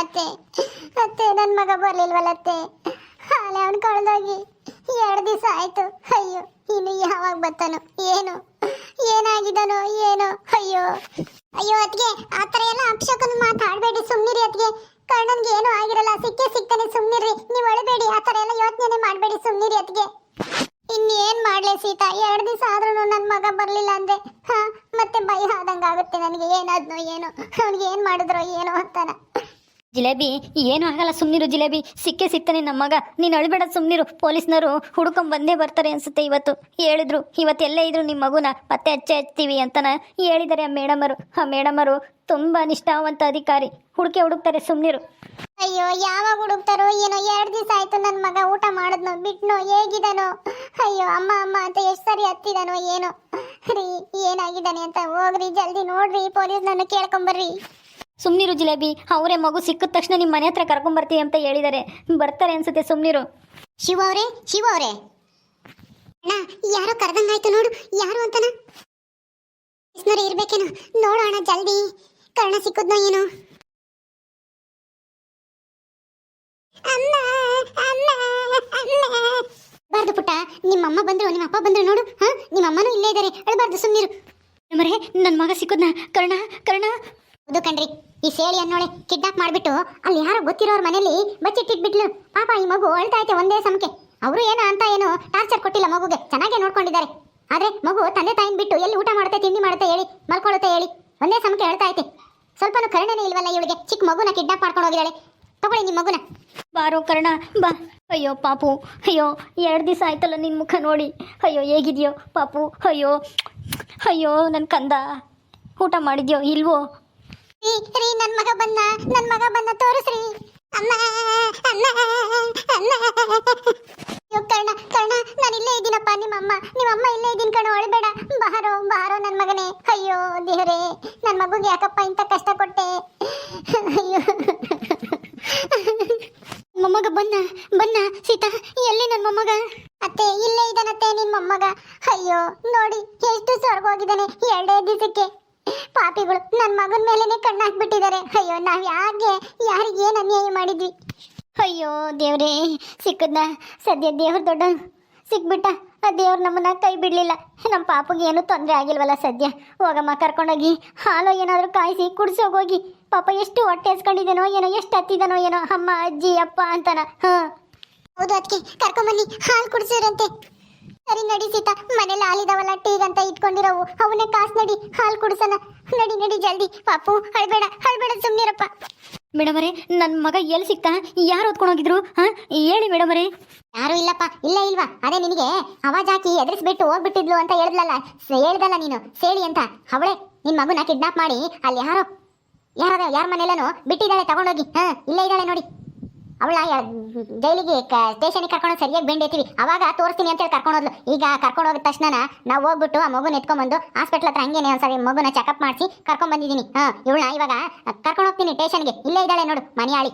ಅತ್ತೆ ಅತ್ತೆ ನನ್ನ ಮಗ ಬರ್ಲಿಲ್ವಲ್ಲ ಅತ್ತೆ? ಹಾಲೆ ಅವನು ಕಳೆದೋಗಿ. ಎರಡು ದಿವಸ ಆಯ್ತು. ಅಯ್ಯೋ, ಇನ್ನು ಯಾವಾಗ ಬರ್ತಾನೋ? ಏನು? ಏನಾಗಿದನು ಏನು? ಅಯ್ಯೋ. ಅಯ್ಯೋ ಅತ್ಗೆ ಆ ಥರ ಎಲ್ಲ ಅಪ್ಶಕನ್ ಮಾತಾಡಬೇಡಿ ಸುಮ್ಮನಿರಿ ಅತ್ಗೆ ಕರ್ಣನ್ಗೆ ಏನು ಆಗಿರಲ್ಲ, ಸಿಕ್ಕೇ ಸಿಗ್ತಾನೆ ಸುಮ್ಮನಿರಿ ನೀವು ಒಳಬೇಡಿ ಆ ಥರ ಎಲ್ಲ ಯೋಚನೆ ಮಾಡಬೇಡಿ ಸುಮ್ಮನಿರಿ ಅತ್ಗೆ ಇನ್ನೇನು ಮಾಡಲೆ ಸೀತಾ? ಎರಡು ದಿವಸ ಆದ್ರೂ ನನ್ನ ಮಗ ಬರಲಿಲ್ಲ ಅಂದ್ರೆ, ಹಾಂ, ಮತ್ತೆ ಭಯ ಆದಂಗ ಆಗುತ್ತೆ ನನಗೆ. ಏನಾದ್ನೋ ಏನು? ಅವ್ನಿಗೆ ಏನು ಮಾಡಿದ್ರೋ ಏನೋ ಅಂತಾನ. ಜಿಲೇಬಿ, ಏನು ಆಗಲ್ಲ ಸುಮ್ಮನಿರು ಜಿಲೇಬಿ. ಸಿಕ್ಕೇ ಸಿಗ್ತಾನೆ ನಮ್ಮ ಮಗ. ನೀನು ಅಳ್ಬೇಡ ಸುಮ್ಮನಿರು ಪೊಲೀಸ್ನವರು ಹುಡುಕೊಂಡ್ ಬಂದೇ ಬರ್ತಾರೆ ಅನ್ಸುತ್ತೆ ಇವತ್ತು. ಹೇಳಿದ್ರು, ಇವತ್ತೆಲ್ಲೇ ಇದ್ರು ನಿಮ್ಮ ಮಗುನ ಮತ್ತೆ ಹಚ್ಚೆ ಹಚ್ತೀವಿ ಅಂತನ ಹೇಳಿದ್ದಾರೆ ಆ ಮೇಡಮರು. ಆ ಮೇಡಮರು ತುಂಬಾ ನಿಷ್ಠಾವಂತ ಅಧಿಕಾರಿ. ಹುಡುಕೆ ಹುಡುಕ್ತಾರೆ ಸುಮ್ಮನಿರು ಅಯ್ಯೋ, ಯಾವಾಗ ಹುಡುಕ್ತಾರೋ ಏನೋ ಎರಡು ದಿವಸ ಆಯ್ತು ನನ್ನ ಮಗ ಊಟ ಮಾಡಿದ್ನೋ, ಬಿಟ್ನೋ ಹೇಗಿದಾನೋ ಅಯ್ಯೋ, ಅಮ್ಮ ಅಮ್ಮ ಅಂತ ಎಷ್ಟು ಸರಿ ಹತ್ತಿದಾನೋ ಏನೋ. ರೀ, ಏನಾಗಿದ್ದಾನೆ ಅಂತ ಹೋಗ್ರಿ, ಜಲ್ದಿ ನೋಡ್ರಿ ಪೊಲೀಸ್ ನನ್ನ ಕೇಳ್ಕೊಂಬರ್ರಿ ಸುಮ್ಮನಿರು ಜಿಲೇಬಿ, ಅವರೇ ಮಗು ಸಿಕ್ಕಿದ ತಕ್ಷಣ ನಿಮ್ಮ ಮನೆ ಹತ್ರ ಕರ್ಕೊಂಬರ್ತೀವಿ ಅಂತ ಹೇಳಿದ್ದಾರೆ ಬರ್ತಾರೆ ಅನ್ಸುತ್ತೆ ಸುಮ್ನಿರು. ಶಿವ ಅವರೇ ಶಿವ ಅವರೇ. ಅಣ್ಣ, ಯಾರೋ ಕರೆದಂಗಾಯ್ತು ನೋಡು, ಯಾರು ಅಂತನ? ಇರ್ಬೇಕೇನೋ ನೋಡೋಣ ಜಲ್ದಿ. ಕರ್ಣ ಸಿಕ್ಕುದ್ನೋ ಏನೋ. ಅಮ್ಮ ಅಮ್ಮ ಅಮ್ಮ. ಬಾರ್ದು ಪುಟ್ಟ, ನಿಮ್ಮಮ್ಮ ಬಂದ್ರು ನಿಮ್ಮ ಅಪ್ಪ ಬಂದ್ರು ನೋಡು, ಹಾ? ನಿಮ್ಮಮ್ಮನೂ ಇಲ್ಲೇ ಇದ್ದಾರೆ ಅಳಬಾರ್ದು ಸುಮ್ಮನಿರು ಮರೇ ನನ್ನ ಮಗ ಸಿಕ್ಕದ್ನ, ಕರ್ಣ ಕರ್ಣ. ಹೌದು ಕಣ್ರಿ. ಈ ಸೇಳಿ ಅನ್ನೋಳೆ ಕಿಡ್ನಾಪ್ ಮಾಡ್ಬಿಟ್ಟು ಅಲ್ಲಿ ಯಾರೋ ಗೊತ್ತಿರೋರ್ ಮನೇಲಿ ಬಚ್ಚಿಟ್ಟಿಟ್ಬಿಟ್ಲು. ಪಾಪ ಈ ಮಗು ಅಳ್ತಾ ಐತೆ ಒಂದೇ ಸಮಕ್ಕೆ. ಅವರು ಏನೋ ಅಂತ ಏನು ಟಾರ್ಚರ್ ಕೊಟ್ಟಿಲ್ಲ ಮಗುಗೆ. ಚೆನ್ನಾಗೇ ನೋಡ್ಕೊಂಡಿದ್ದಾರೆ. ಆದ್ರೆ ಮಗು ತಂದೆ ತಾಯಿನ ಬಿಟ್ಟು ಎಲ್ಲಿ ಊಟ ಮಾಡುತ್ತೆ, ತಿಂಡಿ ಮಾಡುತ್ತೆ ಹೇಳಿ ಮಲ್ಕೊಳ್ಳುತ್ತೆ ಹೇಳಿ, ಒಂದೇ ಸಮಕ್ಕೆ ಹೇಳ್ತಾ ಐತೆ. ಸ್ವಲ್ಪನೂ ಕರುಣೆನೇ ಇಲ್ವಲ್ಲ ಇವಳಿಗೆ? ಚಿಕ್ಕ ಮಗುನ ಕಿಡ್ನಾಪ್ ಮಾಡ್ಕೊಂಡು ಹೋಗಿದ್ದಾಳೆ. ತಗೊಳ್ಳಿ ನಿಮ್ಮ ಮಗುನ. ಬಾರೋ ಕರ್ಣ, ಬಾ. ಅಯ್ಯೋ ಪಾಪು, ಅಯ್ಯೋ, ಎರಡು ದಿವಸ ಆಯ್ತಲ್ಲ ನಿನ್ನ ಮುಖ ನೋಡಿ. ಅಯ್ಯೋ, ಹೇಗಿದ್ಯೋ ಪಾಪು, ಅಯ್ಯೋ ಅಯ್ಯೋ ನನ್ನ ಕಂದ. ಊಟ ಮಾಡಿದ್ಯೋ ಇಲ್ವೋ? ರೀ ರೀ ನನ್ ಮಗ ಬಂದ ನನ್ ಮಗ ಬಂದ ತೋರಿಸ್ರಿ. ಅಮ್ಮ ಅಮ್ಮ ಅಮ್ಮ. ಅಯ್ಯೋ ಕರ್ಣ ಕರ್ಣ ನಾನು ಇಲ್ಲೇ ಇದ್ದೀನಪ್ಪ ನಿಮ್ಮಮ್ಮ. ನಿಮ್ಮಮ್ಮ ಇಲ್ಲೇ ಇದ್ದೀನಿ ಕಣ ಒಳಬೇಡ ಬಾರೋ ಬಾರೋ ನನ್ನ ಮಗನೇ. ಅಯ್ಯೋ ದೇವರೇ ನನ್ನ ಮಗುಗೆ ಯಾಕಪ್ಪ ಇಂಥ ಕಷ್ಟ ಕೊಟ್ಟೆ? ಅಯ್ಯೋ. ಮೊಮ್ಮಗ ಬನ್ನ ಬನ್ನ ಸೀತಾ ಎಲ್ಲಿ ನನ್ನ ಮೊಮ್ಮಗ? ಅತ್ತೆ ಇಲ್ಲೇ ಇದ್ದಾನತ್ತೆ ನಿನ್ನ ಮೊಮ್ಮಗ. ಅಯ್ಯೋ ನೋಡಿ ಎಷ್ಟು ಸ್ವರ್ಗ ಹೋಗಿದ್ದಾನೆ. ಎರಡೇ ದಿವಸಕ್ಕೆ. ಪಾಪಿಗಳು ನನ್ನ ಮಗನ ಮೇಲೇನೆ ಕಣ್ಣು ಹಾಕ್ಬಿಟ್ಟಿದ್ದಾರೆ ಅಯ್ಯೋ, ನಾವು ಯಾಕೆ ಯಾರಿಗೆ ಅನ್ಯಾಯ ಮಾಡಿದ್ವಿ? ಅಯ್ಯೋ, ದೇವ್ರೇ, ಸಿಕ್ಕದ್ನ ಸದ್ಯ ದೇವ್ರ ದೊಡ್ಡ ಸಿಕ್ಬಿಟ್ಟ. ಆ ದೇವ್ರು ನಮ್ಮನ್ನ ಕೈ ಬಿಡ್ಲಿಲ್ಲ. ನಮ್ಮ ಪಾಪಗೆ ಏನು ತೊಂದರೆ ಆಗಿಲ್ವಲ್ಲ ಸದ್ಯ? ಹೋಗಮ್ಮ, ಕರ್ಕೊಂಡೋಗಿ. ಹಾಲು ಏನಾದರೂ ಕಾಯಿಸಿ ಕುಡ್ಸೋಗೋಗಿ ಪಾಪ ಎಷ್ಟು ಹೊಟ್ಟೆ ಹಸ್ಕೊಂಡಿದ್ದೇನೋ ಏನೋ, ಎಷ್ಟು ಹತ್ತಿದನೋ ಏನೋ. ಅಮ್ಮ, ಅಜ್ಜಿ, ಅಪ್ಪ ಅಂತಾನ. ಹಾಂ. ಹೌದು ಅದಕ್ಕೆ ಕರ್ಕೊಂಬನ್ನಿ. ಹಾಲು ಕುಡಿಸಿರಂತೆ ಸರಿ ನಡಿ ಸೀತಾ. ಮನೇಲಿ ಹಾಲಿದಾವಲ್ಲ ಟೀಗಂತ ಇಟ್ಕೊಂಡಿರೋವು. ಅವನೇ ಕಾಸು ನಡಿ ಹಾಲು ಕುಡಿಸೋಣ. ನಡಿ ನಡಿ ಜಲ್ದಿ. ಪಾಪು ಹಳ್ಬೇಡ ಹಳ್ಬೇಡ ಸುಮ್ಮನಿರಪ್ಪ ಮೇಡಮರೇ ನನ್ನ ಮಗ ಎಲ್ಲಿ ಸಿಕ್ತಾ ಯಾರು ಹೊತ್ಕೊಂಡೋಗಿದ್ರು ಹಾಂ? ಹೇಳಿ ಮೇಡಮರೇ. ಯಾರು ಇಲ್ಲಪ್ಪ ಇಲ್ಲ ಇಲ್ವಾ? ಅದೇ ನಿನಗೆ ಅವಾಜ್ ಹಾಕಿ ಎದುರಿಸ್ಬಿಟ್ಟು ಹೋಗ್ಬಿಟ್ಟಿದ್ಲು ಅಂತ ಹೇಳ್ದಲ್ಲ ಹೇಳ್ದಲ್ಲ ನೀನು? ಸೇಳಿ ಅಂತ. ಅವಳೆ ನಿನ್ ಮಗುನ ಕಿಡ್ನಾಪ್ ಮಾಡಿ ಅಲ್ಲಿ ಯಾರೋ ಯಾರದ ಯಾರ ಮನೆಯಲ್ಲನೋ ಬಿಟ್ಟಿದ್ದಾಳೆ ತಗೊಂಡೋಗಿ. ಹಾ ಇಲ್ಲೇ ಇದ್ದಾಳೆ ನೋಡಿ. ಅವಳ ಜೈಲಿಗೆ ಸ್ಟೇಷನ್ಗೆ ಕರ್ಕೊಂಡು ಸರಿಯಾಗಿ ಬೆಂಡೈತೀವಿ ಅವಾಗ ತೋರಿಸ್ತೀನಿ ಅಂತೇಳಿ ಕರ್ಕೊಂಡು ಹೋದ್ಲು. ಈಗ ಕರ್ಕೊಂಡು ಹೋಗಿದ ತಕ್ಷಣ ನಾವು ಹೋಗ್ಬಿಟ್ಟು ಆ ಮಗುನ ಎತ್ಕೊಂಡ್ಬಂದು ಹಾಸ್ಪಿಟ್ಲ್ ಹತ್ರ ಹಂಗೇನೆ ಒಂದ್ಸರಿ ಮಗುನ ಚೆಕಪ್ ಮಾಡಿಸಿ ಕರ್ಕೊಂಬಂದಿದ್ದೀನಿ ಬಂದಿದ್ದೀನಿ. ಹಾ, ಇವಳನ್ನ ಇವಾಗ ಕರ್ಕೊಂಡು ಹೋಗ್ತೀನಿ ಸ್ಟೇಷನ್ಗೆ ಇಲ್ಲೇ ಇದ್ದಾಳೆ ನೋಡು, ಮನೆಯಾಳಿ.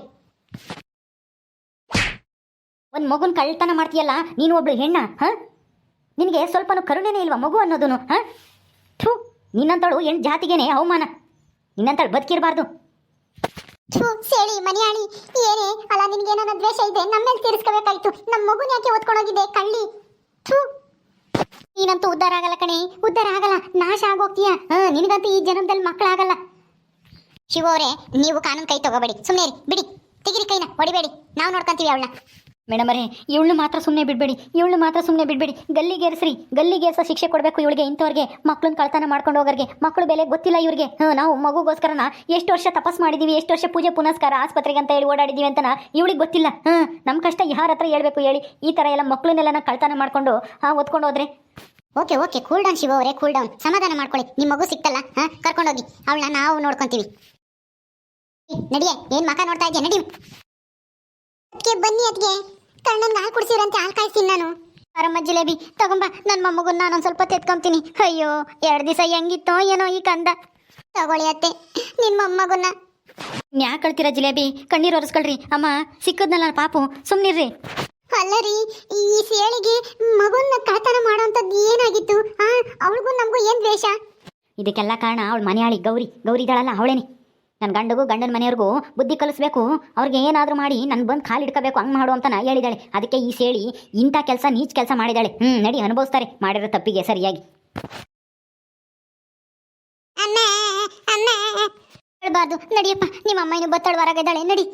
ಒಂದು ಮಗುನ ಕಳ್ತನ ಮಾಡ್ತೀಯಲ್ಲ, ನೀನು ಒಬ್ಳು ಹೆಣ್ಣ, ಹಾಂ? ನಿನಗೆ ಸ್ವಲ್ಪನೂ ಕರುಣೆನೇ ಇಲ್ವಾ ಮಗು ಅನ್ನೋದನು, ಹಾಂ? ಥೂ, ನಿನ್ನಂತಳು ಹೆಣ್ಣು ಜಾತಿಗೇನೆ ಅವಮಾನ. ನಿನ್ನಂತಳು ಬದುಕಿರಬಾರ್ದು. ಥು, ಸೇಳಿ ಮನಿಯಾಳಿ ಏನೇ ಅಲ್ಲ ನಿನ್ಗೇನೋ ದ್ವೇಷ ಇದೆ ನಮ್ಮೇಲೆ ತೀರಿಸ್ಕೋಬೇಕಾಯ್ತು. ನಮ್ಮ ಮಗುನ ಯಾಕೆ ಓದ್ಕೊಂಡೋಗಿದೆ ಕಳ್ಳಿ? ಥೂ. ನೀನಂತೂ ಉದ್ಧಾರ ಆಗಲ್ಲ ಕಣೆ ಉದ್ಧಾರ ಆಗಲ್ಲ ನಾಶ ಆಗೋಗ್ತೀಯ? ಹಾ ನಿನಗಂತೂ ಈ ಜನ್ಮದಲ್ಲಿ ಮಕ್ಕಳಾಗಲ್ಲ. ಶಿವೋರೆ ನೀವು ಕಾನೂನು ಕೈ ತಗೋಬೇಡಿ. ಸುಮ್ಮನೆ ಬಿಡಿ. ತೆಗಿರಿ ಕೈನ ಹೊಡಿಬೇಡಿ. ನಾವು ನೋಡ್ಕೊಂತೀವಿ ಅವಳನ್ನ. ಮೇಡಮರೇ ಇವಳು ಮಾತ್ರ ಸುಮ್ಮನೆ ಬಿಡಬೇಡಿ ಇವಳು ಮಾತ್ರ ಸುಮ್ಮನೆ ಬಿಡಬೇಡಿ. ಗಲ್ಲಿಗೆ ಗಲ್ಲಿಗೇರ್ಸ ಶಿಕ್ಷೆ ಕೊಡಬೇಕು ಇವಳಿಗೆ ಇಂಥವ್ರಿಗೆ ಮಕ್ಕಳನ್ನ ಕಳ್ತನ ಮಾಡ್ಕೊಂಡು ಹೋಗೋರಿಗೆ ಮಕ್ಕಳು ಬೆಲೆ ಗೊತ್ತಿಲ್ಲ ಇವರಿಗೆ. ಹಾಂ ನಾವು ಮಗುಗೋಸ್ಕರನ ಎಷ್ಟು ವರ್ಷ ತಪಸ್ ಮಾಡಿದ್ದೀವಿ ಎಷ್ಟು ವರ್ಷ ಪೂಜೆ ಪುನಸ್ಕಾರ ಆಸ್ಪತ್ರೆಗೆ ಅಂತ ಹೇಳಿ ಓಡಾಡಿದೀವಿ ಅಂತನ ಇವಳಿಗೆ ಗೊತ್ತಿಲ್ಲ. ಹಾಂ ನಮ್ಮ ಕಷ್ಟ ಯಾರ ಹತ್ರ ಹೇಳ್ಬೇಕು ಹೇಳಿ ಈ ಥರ ಎಲ್ಲ ಮಕ್ಕಳನ್ನೆಲ್ಲ ಕಳ್ತನ ಮಾಡ್ಕೊಂಡು ಹಾಂ ಓದ್ಕೊಂಡು ಹೋದ್ರೆ. Okay okay cool down Shiva ಅವರೇ ಕೂಲ್ ಡೌನ್ ಸಮಾಧಾನ ಮಾಡ್ಕೊಳ್ಳಿ ನಿಮ್ಮ ಮಗು ಸಿಕ್ತಲ್ಲ ಕರ್ಕೊಂಡು ಕರ್ಕೊಂಡೋಗಿ ಅವಳನ್ನ ನಾವು ನೋಡ್ಕೊಂತೀವಿ. ನಡಿಯೇ ಏನು ಮಕ ನೋಡ್ತಾ ಇದೆಯಾ ನಡಿ. ಅದಕ್ಕೆ ಬನ್ನಿ ಅದಕ್ಕೆ ಕಣ್ಣನ್ ಹಾಲು ಕುಡಿಸಿರಂತೆ, ಹಾಲು ಕಾಯಿಸ್ತೀನಿ ನಾನು. ಅರಮ್ಮ ಜಿಲೇಬಿ, ತಗೊಂಬ ನನ್ನ ಮೊಮ್ಮಗನ್ನ ನಾನು ಸ್ವಲ್ಪ ತೆತ್ಕೊಂತೀನಿ. ಅಯ್ಯೋ, ಎರಡು ದಿವಸ ಹೆಂಗಿತ್ತೋ ಏನೋ ಈ ಕಂದ. ತಗೊಳ್ಳಿ ಅತ್ತೆ ನಿನ್ನ ಮೊಮ್ಮಗನ್ನ. ಯಾಕೆ ಕಳ್ತೀರ ಜಿಲೇಬಿ? ಕಣ್ಣೀರು ಒರೆಸ್ಕೊಳ್ರಿ. ಅಮ್ಮ, ಸಿಕ್ಕದ್ನಲ್ಲ ಪಾಪು ಸುಮ್ಮನಿರ್ರಿ ಅಲ್ಲ ರೀ, ಈ ಸೇಳಿಗೆ ಮಗುನ್ನ ಕಳತನ ಮಾಡೋಂಥದ್ದು ಏನಾಗಿತ್ತು? ಆ, ಅವಳಿಗೂ ನಮಗೂ ಏನ್ ದ್ವೇಷ? ಇದಕ್ಕೆಲ್ಲ ಕಾರಣ ಅವಳ ಮನೆಯಾಳಿ ಗೌರಿ. ಗೌರಿ ಇದ್ದಾಳಲ್ಲ, ಅವಳೇನೆ. ನನ್ನ ಗಂಡಗೂ ಗಂಡನ ಮನೆಯವ್ರಿಗೂ ಬುದ್ಧಿ ಕಲಿಸ್ಬೇಕು. ಅವ್ರಿಗೆ ಏನಾದರೂ ಮಾಡಿ ನನ್ನ ಬಂದು ಕಾಲು ಇಡ್ಕೋಬೇಕು ಹಂಗೆ ಮಾಡು ಅಂತ ನಾ ಹೇಳಿದಾಳೆ. ಅದಕ್ಕೆ ಈ ಸೇಳಿ ಇಂಥ ಕೆಲಸ ನೀಚ್ ಕೆಲಸ ಮಾಡಿದಾಳೆ. ಹ್ಞೂ ನಡಿ ಅನುಭವಿಸ್ತಾರೆ. ಮಾಡಿರೋ ತಪ್ಪಿಗೆ ಸರಿಯಾಗಿ. ಅಮ್ಮ ಅಮ್ಮ. ಹೇಳ್ಬಾರ್ದು. ನಡಿಯಪ್ಪ ನಿಮ್ಮ ಅಮ್ಮ ಇನ್ನು ಬತ್ತಳ ಹೊರಗಿದ್ದಾಳೆ ನಡಿ.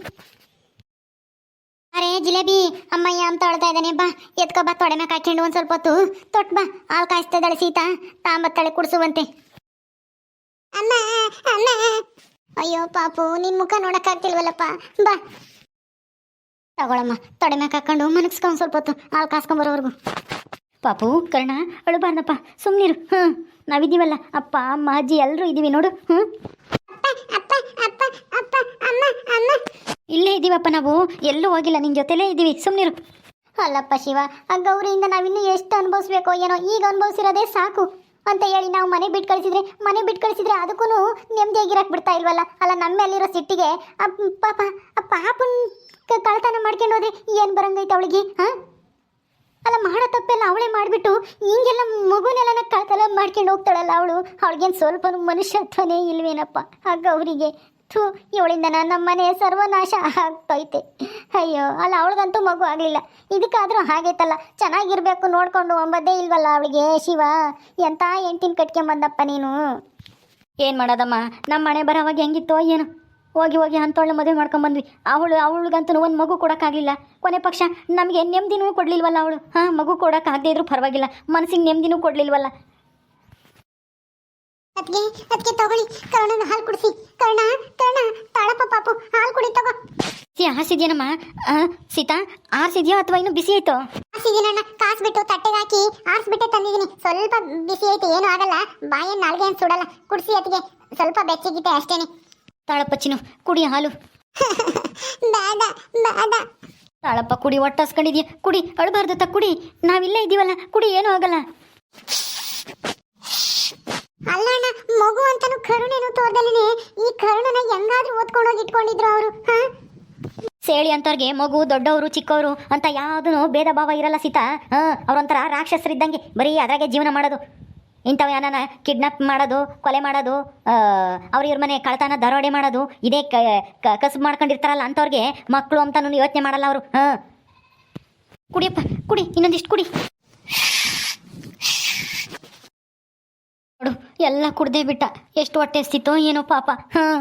ಅರೆ ಜಿಲೇಬಿ ಅಮ್ಮಯ್ಯ ಅಂತ ಅಳ್ತಾ ಇದ್ದಾನೆ. ಬಾ ಎತ್ಕೊ ಬಾ ತೊಡೆ ಮ್ಯಾಕ್ ಹಾಕೊಂಡು ಒಂದ್ ಸ್ವಲ್ಪ ಹೊತ್ತು. ತೊಟ್ ಬಾ ಹಾಲು ಕಾಯಿಸ್ತಾ ಇದ್ದಾಳೆ ಸೀತಾ. ತಾಂಬತ್ತಾಳೆ ಕುಡಿಸುವಂತೆ. ಅಮ್ಮ ಅಮ್ಮ. ಅಯ್ಯೋ ಪಾಪು ನಿನ್ ಮುಖ ನೋಡಕ್ಕಾಗ್ತಿಲ್ವಲ್ಲಪ್ಪ ಬಾ. ತಗೊಳಮ್ಮ ತೊಡೆ ಮ್ಯಾಕ್ ಹಾಕೊಂಡು ಮನಸ್ಕೊ ಒಂದ್ ಸ್ವಲ್ಪ ಹೊತ್ತು ಹಾಲು ಕಾಸ್ಕೊಂಬರೋವರೆಗೂ ಪಾಪು ಕರ್ಣ ಅಳಬಾರ್ದಪ್ಪ ಸುಮ್ಮನಿರು ಹ್ಞೂ ನಾವಿದ್ದೀವಲ್ಲ ಅಪ್ಪ ಅಮ್ಮ ಅಜ್ಜಿ ಎಲ್ಲರೂ ಇದ್ದೀವಿ ನೋಡು ಹ್ಞೂ ಇಲ್ಲೇ ಇದ್ದೀವಪ್ಪ ನಾವು ಎಲ್ಲೂ ಹೋಗಿಲ್ಲ ನಿನ್ನ ಜೊತೆಲೇ ಇದ್ದೀವಿ ಸುಮ್ಮನಿರು ಅಲ್ಲಪ್ಪ ಶಿವ ಆ ಗೌರಿಯಿಂದ ನಾವಿನ್ನೂ ಎಷ್ಟು ಅನುಭವಿಸ್ಬೇಕೋ ಏನೋ ಈಗ ಅನುಭವಿಸಿರೋದೇ ಸಾಕು. ಅಂತ ಹೇಳಿ ನಾವು ಮನೆ ಬಿಟ್ಟು ಕಳಿಸಿದ್ರೆ, ಮನೆ ಬಿಟ್ಟು ಕಳಿಸಿದ್ರೆ ಅದಕ್ಕೂ ನೆಮ್ಮದಿಯಾಗಿರಕ್ಕೆ ಬಿಡ್ತಾ ಇಲ್ವಲ್ಲ? ಅಲ್ಲ ನಮ್ಮ ಮೇಲಿರೋ ಸಿಟ್ಟಿಗೆ ಪಾಪ ಪಾಪನ್ ಕಳ್ತನ ಮಾಡ್ಕೊಂಡು ಹೋದ್ರೆ ಏನು ಬರಂಗೈತೆ ಅವಳಿಗೆ ಹಾಂ ಅಲ್ಲ, ಮಾಡೋ ತಪ್ಪೆಲ್ಲ ಅವಳೇ ಮಾಡಿಬಿಟ್ಟು ಹಿಂಗೆಲ್ಲ ಮಗುನೆಲ್ಲ ಕಳ್ತನ ಮಾಡ್ಕೊಂಡು ಹೋಗ್ತಾಳಲ್ಲ ಅವಳು? ಅವಳಿಗೇನು ಸ್ವಲ್ಪ ಮನುಷ್ಯತ್ವನೇ ಇಲ್ವೇನಪ್ಪ? ಆ ಗೌರಿಗೆ ಥೂ, ಇವಳಿಂದ ನಮ್ಮ ಮನೆ ಸರ್ವನಾಶ ಆಗ್ತೈತೆ. ಅಯ್ಯೋ, ಅಲ್ಲ, ಅವಳಿಗಂತೂ ಮಗು ಆಗಲಿಲ್ಲ. ಇದಕ್ಕಾದರೂ ಹಾಗೈತಲ್ಲ, ಚೆನ್ನಾಗಿರಬೇಕು ನೋಡ್ಕೊಂಡು ಒಂಬದ್ದೇ ಇಲ್ವಲ್ಲ ಅವಳಿಗೆ, ಶಿವ? ಎಂತ ಹೆಂಡ್ತಿನ ಕಟ್ಕೊಂಬಂದಪ್ಪ ನೀನು? ಏನು ಮಾಡೋದಮ್ಮ ನಮ್ಮ ಮನೆ ಬರೋವಾಗ ಹೆಂಗಿತ್ತೋ ಏನು. ಹೋಗಿ ಹೋಗಿ ಅಂಥವಳ ಮದುವೆ ಮಾಡ್ಕೊಂಬಂದ್ವಿ. ಅವಳು, ಅವಳಿಗಂತೂ ಒಂದು ಮಗು ಕೊಡೋಕ್ಕಾಗಲಿಲ್ಲ. ಕೊನೆ ಪಕ್ಷ, ನಮಗೆ ನೆಮ್ಮದಿನೂ ಕೊಡಲಿಲ್ವಲ್ಲ ಅವಳು? ಹಾಂ, ಮಗು ಕೊಡೋಕ್ಕಾಗದೇ ಇದ್ರೂ ಪರವಾಗಿಲ್ಲ. ಮನಸ್ಸಿಗೆ ನೆಮ್ಮದಿನೂ ಕೊಡಲಿಲ್ವಲ್ಲ? ಅದಕ್ಕೆ ಅದಕ್ಕೆ ತಗೊಳ್ಳಿ. ಕರ್ಣನ ಹಾಲು ಕುಡಿಸಿ. ಕರ್ಣ ಕರ್ಣ ತಾಳಪ್ಪ ಪಾಪು ಹಾಲು ಕುಡಿ ತಗೋ. ಸಿ ಹಾಸಿದ್ಯೇನಮ್ಮ? ಆ, ಸೀತಾ ಆರ್ಸಿದ್ಯೋ ಅಥವಾ ಇನ್ನು ಬಿಸಿ ಆಯ್ತೋ? ಕಾಸ್ ಬಿಟ್ಟು ತಟ್ಟೆಗೆ ಹಾಕಿ ಆರಿಸ್ಬಿಟ್ಟೆ ತಂದಿದ್ದೀನಿ ಸ್ವಲ್ಪ ಬಿಸಿ ಐತೆ ಏನೂ ಆಗಲ್ಲ. ಬಾಯನ್ ನಾಲ್ಗೆ ಏನು ಸುಡಲ್ಲ. ಕುಡಿಸಿ ಅದಕ್ಕೆ ಸ್ವಲ್ಪ ಬೆಚ್ಚಗಿತ್ತೆ ಅಷ್ಟೇನೆ. ತಾಳಪ್ಪಚ್ಚಿನು ಕುಡಿ ಹಾಲು. ಬೇಡ ಬೇಡ ತಾಳಪ್ಪ ಕುಡಿ ಒಟ್ಟಾಸ್ಕೊಂಡಿದ್ಯಾ ಕುಡಿ ಅಳಬಾರ್ದು ತ ಕುಡಿ. ನಾವಿಲ್ಲೇ ಇದ್ದೀವಲ್ಲ ಕುಡಿ ಏನೂ ಆಗಲ್ಲ ಅಲ್ಲ ಅಣ್ಣ ಮಗು ಅಂತಾನು ಕರುಣೆನು ತೋರ್ದಲೇನೆ ಈ ಕರುಣನ ಹೆಂಗಾದ್ರೂ ಓದ್ಕೊಂಡೋಗಿ ಇಟ್ಕೊಂಡಿದ್ರು ಅವರು, ಹಾ? ಸೇಳಿ ಅಂತವ್ರಿಗೆ ಮಗು, ದೊಡ್ಡವರು, ಚಿಕ್ಕವರು ಅಂತ ಯಾವುದೂ ಭೇದ ಭಾವ ಇರಲ್ಲ ಸೀತಾ. ಹಾಂ, ಅವ್ರೊಂಥರ ರಾಕ್ಷಸರಿದ್ದಂಗೆ ಬರೀ ಅದ್ರಾಗೆ ಜೀವನ ಮಾಡೋದು. ಇಂಥವು ಯಾನ ಕಿಡ್ನಾಪ್ ಮಾಡೋದು, ಕೊಲೆ ಮಾಡೋದು ಅವ್ರ ಇವ್ರ ಮನೆ ಕಳ್ತನ, ದರೋಡೆ ಮಾಡೋದು, ಇದೇ ಕಸಬು ಮಾಡ್ಕೊಂಡಿರ್ತಾರಲ್ಲ ಅಂಥವ್ರಿಗೆ ಮಕ್ಕಳು ಅಂತಾನೂ ಯೋಚನೆ ಮಾಡಲ್ಲ ಅವರು, ಹಾಂ? ಕುಡಿಯಪ್ಪ, ಕುಡಿ, ಇನ್ನೊಂದಿಷ್ಟು ಕುಡಿ. ನೋಡು ಎಲ್ಲ ಕುಡ್ದೇ ಬಿಟ್ಟ. ಎಷ್ಟು ಹೊಟ್ಟೆ ಎಸ್ತಿತ್ತೋ ಏನೋ ಪಾಪ. ಹಾಂ.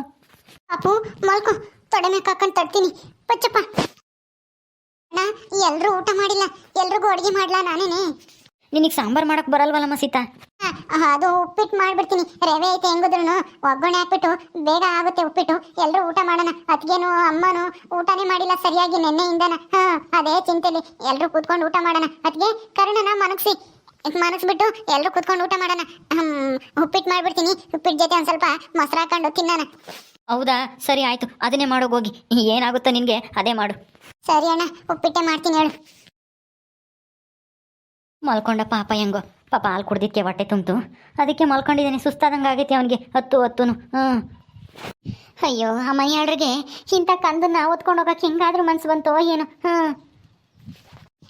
ಮಲ್ಕು ಮಲ್ಕೊ. ತೊಡೆ ಮೇಲೆ ತಡ್ತೀನಿ. ಪಚ್ಚಪ್ಪ. ಅಣ್ಣ ಎಲ್ರೂ ಊಟ ಮಾಡಿಲ್ಲ. ಎಲ್ರಿಗೂ ಅಡುಗೆ ಮಾಡ್ಲಾ ನಾನೇನೆ? ನಿನಗೆ ಸಾಂಬಾರ್ ಮಾಡಕ್ ಬರಲ್ವಲ್ಲಮ್ಮ ಸೀತಾ? ಹಾ, ಅದು ಉಪ್ಪಿಟ್ಟು ಮಾಡ್ಬಿಡ್ತೀನಿ. ರವೆ ಐತೆ ಹೆಂಗಿದ್ರು ಒಗ್ಗರಣೆ ಹಾಕ್ಬಿಟ್ಟು ಬೇಗ ಆಗುತ್ತೆ ಉಪ್ಪಿಟ್ಟು. ಎಲ್ಲರೂ ಊಟ ಮಾಡೋಣ. ಅತ್ಗೇನು ಅಮ್ಮನು ಊಟನೇ ಮಾಡಿಲ್ಲ ಸರಿಯಾಗಿ ನೆನ್ನೆಯಿಂದನ. ಹಾ ಅದೇ ಚಿಂತೆಲಿ. ಎಲ್ಲರೂ ಕೂತ್ಕೊಂಡು ಊಟ ಮಾಡೋಣ. ಅದ್ಗೆ ಕರುಣನ ಮನಗ್ಸಿ. ಮನಗ್ಸ್ಬಿಟ್ಟು ಎಲ್ಲರೂ ಕುತ್ಕೊಂಡು ಊಟ ಮಾಡೋಣ. ಹ್ಮ್, ಉಪ್ಪಿಟ್ಟು ಮಾಡ್ಬಿಡ್ತೀನಿ. ಉಪ್ಪಿಟ್ಟು ಜೊತೆ ಒಂದು ಸ್ವಲ್ಪ ಮೊಸರು ಹಾಕೊಂಡು ತಿನ್ನೋಣ. ಹೌದಾ? ಸರಿ ಆಯ್ತು. ಅದನ್ನೇ ಮಾಡೋಗೋಗಿ ಏನಾಗುತ್ತೋ ನಿನಗೆ ಅದೇ ಮಾಡು. ಸರಿ ಅಣ್ಣ ಉಪ್ಪಿಟ್ಟೆ ಮಾಡ್ತೀನಿ ಹೇಳು. ಮಲ್ಕೊಂಡ ಪಾಪ ಹೆಂಗೋ. ಪಾಪ ಹಾಲು ಕುಡ್ದಿಕ್ಕೆ ಹೊಟ್ಟೆ ತುಂಬಿತು. ಅದಕ್ಕೆ ಮಲ್ಕೊಂಡಿದ್ದೀನಿ. ಸುಸ್ತಾದಂಗೆ ಆಗೈತೆ ಅವನಿಗೆ. ಹತ್ತು ಹತ್ತುನು. ಹ್ಞೂ ಅಯ್ಯೋ ಆ ಮನೆಯಾಡ್ರಿಗೆ ಇಂಥ ಕಂದನ್ನ ಓದ್ಕೊಂಡು ಹೋಗಕ್ಕೆ ಹೆಂಗಾದ್ರೂ ಮನ್ಸು ಬಂತೋ ಏನು. ಹಾಂ